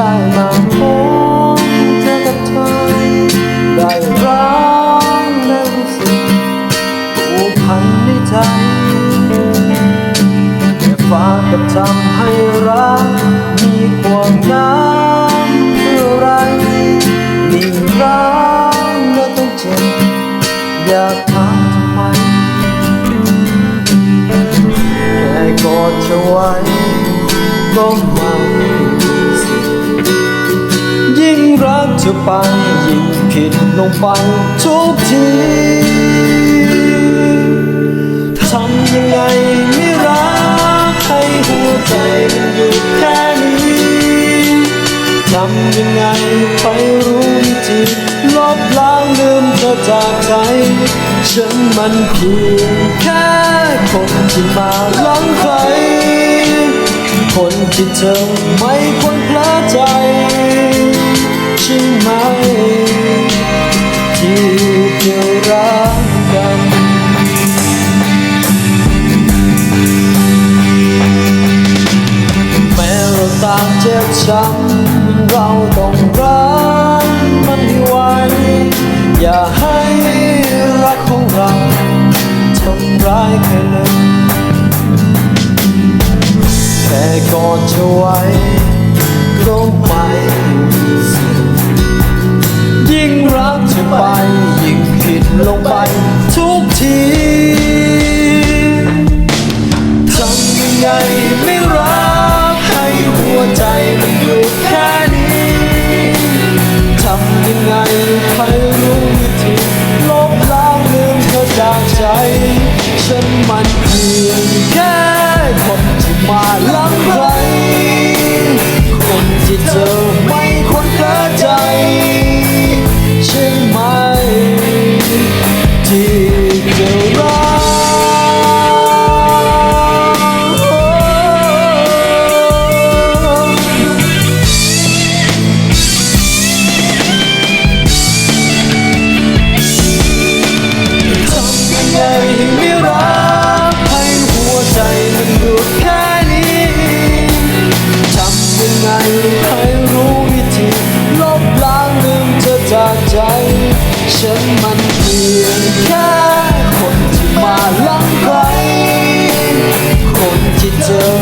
ได้มาพบเจอกับเธอได้รักและรู้สึกผูกพันในใจแค่ฝากกับทำให้รักมีความงามเท่าไรมีรักและต้องเจ็บอยากถามทำไมแค่กอดเธอไว้ก็ อไปยิ่งผิดลงไปทุกทีทำยังไงไม่รักให้หัวใจมันอยู่แค่นี้ทำยังไงไปรู้วิธีลบล้างลืมเธอจากใจ ฉันมันเพียงแค่คนที่มาลังใครคนที่เธอไม่ควรพลาดใจ ช้ำเราต้องรักมันให้ไวอย่าให้รักของเราทำร้ายใครเลยแค่กอดเธอไว้ก็ไม่สิ้นยิ่งรักเธอไป ยิ่งผิดลงไปทุกที มาหลังใคร คนที่เธอไม่ควรเกิดใจ ใช่ไหม ที่จะรักทำยังไงไม่รักให้หัวใจมันหยุดแค่ ฉันมันเพียงแค่คนที่มาหลังใครคนที่เจอ